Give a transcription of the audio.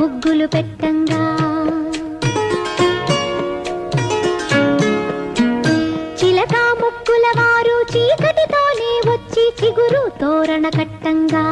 ముగ్గులు పెట్టంగా. చిలక ముక్కుల వారు చీకటితోనే వచ్చి చిగురు తోరణ కట్టంగా.